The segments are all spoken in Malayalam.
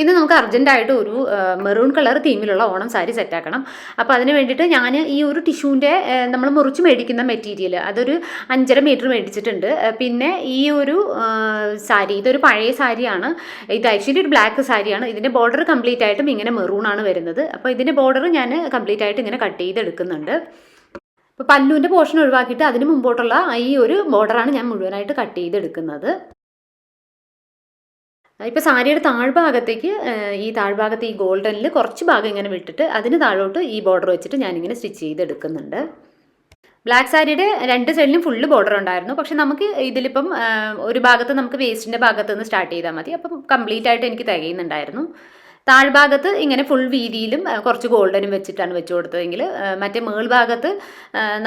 ഇന്ന് നമുക്ക് അർജന്റായിട്ട് ഒരു മെറൂൺ കളർ തീമിലുള്ള ഓണം സാരി സെറ്റാക്കണം അപ്പോൾ അതിന് വേണ്ടിയിട്ട് ഞാൻ ഈ ഒരു ടിഷ്യൂന്റെ നമ്മൾ മുറിച്ച് മേടിക്കുന്ന മെറ്റീരിയൽ അതൊരു അഞ്ചര മീറ്റർ മേടിച്ചിട്ടുണ്ട്. പിന്നെ ഈ ഒരു സാരി ഇതൊരു പഴയ സാരിയാണ്. ഇത് ആക്ച്വലി ഒരു ബ്ലാക്ക് സാരിയാണ്. ഇതിന്റെ ബോർഡർ കംപ്ലീറ്റ് ആയിട്ടും ഇങ്ങനെ മെറൂൺ ആണ് വരുന്നത്. അപ്പോൾ ഇതിന്റെ ബോർഡർ ഞാൻ കംപ്ലീറ്റ് ആയിട്ട് ഇങ്ങനെ കട്ട് ചെയ്തെടുക്കുന്നുണ്ട് അപ്പോൾ പല്ലുവിന്റെ പോർഷൻ ഒഴിവാക്കിയിട്ട് അതിന് മുമ്പോട്ടുള്ള ഈ ഒരു ബോർഡറാണ് ഞാൻ മുഴുവനായിട്ട് കട്ട് ചെയ്തെടുക്കുന്നത് ഇപ്പോൾ സാരിയുടെ താഴ്ഭാഗത്തേക്ക് ഈ താഴ്ഭാഗത്ത് ഈ ഗോൾഡനിൽ കുറച്ച് ഭാഗം ഇങ്ങനെ വിട്ടിട്ട് അതിന് താഴോട്ട് ഈ ബോർഡർ വെച്ചിട്ട് ഞാനിങ്ങനെ സ്റ്റിച്ച് ചെയ്തെടുക്കുന്നുണ്ട്. ബ്ലാക്ക് സാരിയുടെ രണ്ട് സൈഡിലും ഫുള്ള് ബോർഡർ ഉണ്ടായിരുന്നു. പക്ഷെ നമുക്ക് ഇതിലിപ്പം ഒരു ഭാഗത്ത് നമുക്ക് വേസ്റ്റിന്റെ ഭാഗത്ത് നിന്ന് സ്റ്റാർട്ട് ചെയ്താൽ മതി. അപ്പം കംപ്ലീറ്റ് ആയിട്ട് എനിക്ക് തികയുന്നുണ്ടായിരുന്നു. താഴ്ഭാഗത്ത് ഇങ്ങനെ ഫുൾ വീതിയിലും കുറച്ച് ഗോൾഡനും വെച്ചിട്ടാണ് വെച്ചു കൊടുത്തതെങ്കിൽ മറ്റേ മേൾഭാഗത്ത്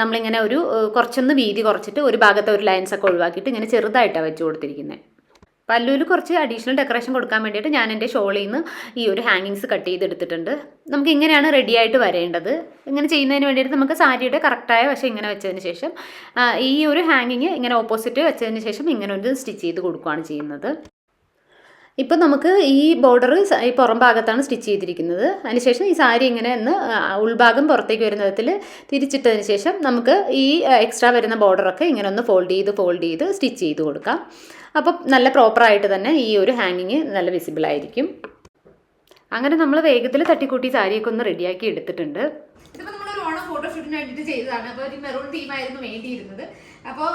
നമ്മളിങ്ങനെ ഒരു കുറച്ചൊന്ന് വീതി കുറച്ചിട്ട് ഒരു ഭാഗത്ത് ഒരു ലൈൻസ് ഒക്കെ ഒഴിവാക്കിയിട്ട് ഇങ്ങനെ ചെറുതായിട്ടാണ് വെച്ചു കൊടുത്തിരിക്കുന്നത് പല്ലുവിൽ കുറച്ച് അഡീഷണൽ ഡെക്കറേഷൻ കൊടുക്കാൻ വേണ്ടിയിട്ട് ഞാൻ എന്റെ ഷോളിൽ നിന്ന് ഈ ഒരു ഹാങ്ങിങ്സ് കട്ട് ചെയ്തെടുത്തിട്ടുണ്ട്. നമുക്ക് ഇങ്ങനെയാണ് റെഡി ആയിട്ട് വരേണ്ടത്. ഇങ്ങനെ ചെയ്യുന്നതിന് വേണ്ടിയിട്ട് നമുക്ക് സാരിയുടെ കറക്റ്റായ വശം ഇങ്ങനെ വെച്ചതിന് ശേഷം ഈ ഒരു ഹാങ്ങിങ് ഇങ്ങനെ ഓപ്പോസിറ്റ് വെച്ചതിന് ശേഷം ഇങ്ങനെ ഒരു സ്റ്റിച്ച് ചെയ്ത് കൊടുക്കുകയാണ് ചെയ്യുന്നത്. ഇപ്പം നമുക്ക് ഈ ബോർഡർ ഈ പുറം ഭാഗത്താണ് സ്റ്റിച്ച് ചെയ്തിരിക്കുന്നത്. അതിനുശേഷം ഈ സാരി ഇങ്ങനെ ഒന്ന് ഉൾഭാഗം പുറത്തേക്ക് വരുന്ന വിധത്തിൽ തിരിച്ചിട്ടതിന് ശേഷം നമുക്ക് ഈ എക്സ്ട്രാ വരുന്ന ബോർഡറൊക്കെ ഇങ്ങനെ ഒന്ന് ഫോൾഡ് ചെയ്ത് ഫോൾഡ് ചെയ്ത് സ്റ്റിച്ച് ചെയ്ത് കൊടുക്കാം. അപ്പം നല്ല പ്രോപ്പറായിട്ട് തന്നെ ഈ ഒരു ഹാങ്ങിങ് നല്ല വിസിബിൾ ആയിരിക്കും. അങ്ങനെ നമ്മൾ വേഗത്തിൽ തട്ടിക്കൂട്ടി സാരിയൊക്കെ ഒന്ന് റെഡിയാക്കി എടുത്തിട്ടുണ്ട്. ഓണം ഫോട്ടോഷൂട്ടിന് വേണ്ടിയിട്ട് ചെയ്തതാണ്. അപ്പോൾ ഒരു മെറൂൺ തീമായിരുന്നു വേണ്ടിയിരുന്നത്. അപ്പോൾ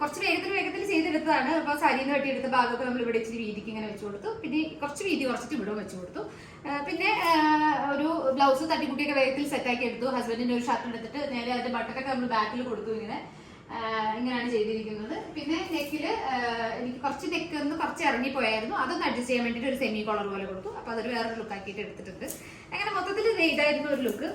കുറച്ച് വേഗത്തിൽ വേഗത്തിൽ ചെയ്തെടുത്തതാണ്. അപ്പോൾ സാരിന്ന് വെട്ടിയെടുത്ത ഭാഗമൊക്കെ നമ്മൾ ഇവിടെ ഇച്ചിരി വീതിക്ക് ഇങ്ങനെ വെച്ച് കൊടുത്തു. പിന്നെ കുറച്ച് വീതി കുറച്ചിട്ട് ഇവിടെ വെച്ച് കൊടുത്തു. പിന്നെ ഒരു ബ്ലൗസ് തട്ടിക്കുട്ടിയൊക്കെ വേഗത്തിൽ സെറ്റാക്കി എടുത്തു. ഹസ്ബൻഡിന്റെ ഒരു ഷർട്ട് എടുത്തിട്ട് നേരെ അതിന്റെ ബട്ടക്കൊക്കെ നമ്മൾ ബാക്കിൽ കൊടുത്തു ഇങ്ങനെ. ഇങ്ങനെയാണ് ചെയ്തിരിക്കുന്നത്. പിന്നെ നെക്കിൽ എനിക്ക് കുറച്ച് നെക്ക് ഒന്ന് കുറച്ച് ഇറങ്ങിപ്പോയായിരുന്നു. അതൊന്ന് അഡ്ജസ്റ്റ് ചെയ്യാൻ വേണ്ടിയിട്ട് ഒരു സെമി കോളർ പോലെ കൊടുത്തു. അപ്പോൾ അതൊരു വേറൊരു ലുക്കാക്കിയിട്ട് എടുത്തിട്ടുണ്ട്. അങ്ങനെ മൊത്തത്തിൽ ഇതായിരുന്നു ഒരു ലുക്ക്